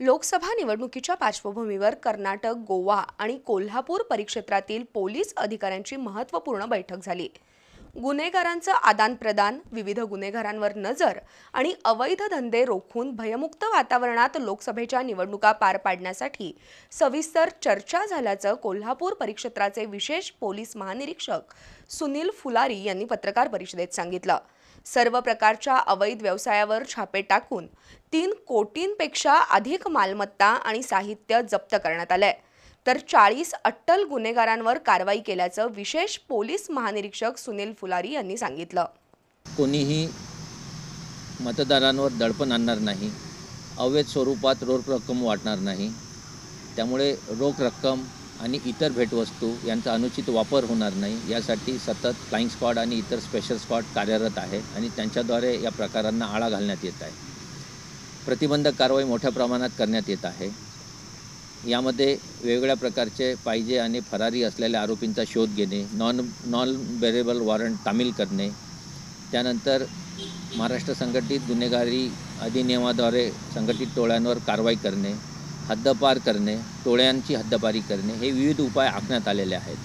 लोकसभा निवडणुकीच्या पार्श्वभूमीवर कर्नाटक गोवा आणि कोल्हापूर परिक्षेत्रातील पोलीस अधिकाऱ्यांची महत्त्वपूर्ण बैठक झाली. गुन्हेगारांचं आदानप्रदान विविध गुन्हेगारांवर नजर आणि अवैध धंदे रोखून भयमुक्त वातावरणात लोकसभेच्या निवडणुका पार पाडण्यासाठी सविस्तर चर्चा झाल्याचं कोल्हापूर परिक्षेत्राचे विशेष पोलीस महानिरीक्षक सुनील फुलारी यांनी पत्रकार परिषदेत सांगितलं. सर्व प्रकारच्या अवैध व्यवसायावर छापे टाकून तीन कोटींपेक्षा अधिक मालमत्ता आणि साहित्य जप्त करण्यात आलंय. तर चाळीस अट्टल गुन्हेगारांवर कारवाई केल्याचं विशेष पोलीस महानिरीक्षक सुनील फुलारी यांनी सांगितलं. कोणीही मतदारांवर दडपण आणणार नाही अवैध स्वरूपात रोख रक्कम वाटणार नाही त्यामुळे रोख रक्कम आणि इतर भेटवस्तू यांचा अनुचित वापर होणार नाही यासाठी सतत फ्लाईंग स्क्वॉड आणि इतर स्पेशल स्क्वॉड कार्यरत आहे आणि त्यांच्याद्वारे या प्रकारांना आळा घालण्यात येत आहे. प्रतिबंधक कारवाई मोठ्या प्रमाणात करण्यात येत आहे. यामध्ये वेगवेगळ्या प्रकारचे पाहिजे आणि फरारी असलेल्या आरोपींचा शोध घेणे नॉन नॉन बेरेबल वॉरंट तामील करणे. त्यानंतर महाराष्ट्र संघटित गुन्हेगारी अधिनियमाद्वारे संघटित टोळ्यांवर कारवाई करणे हद्दपार करणे टोळ्यांची हद्दपारी करणे हे विविध उपाय आखण्यात आलेले आहेत.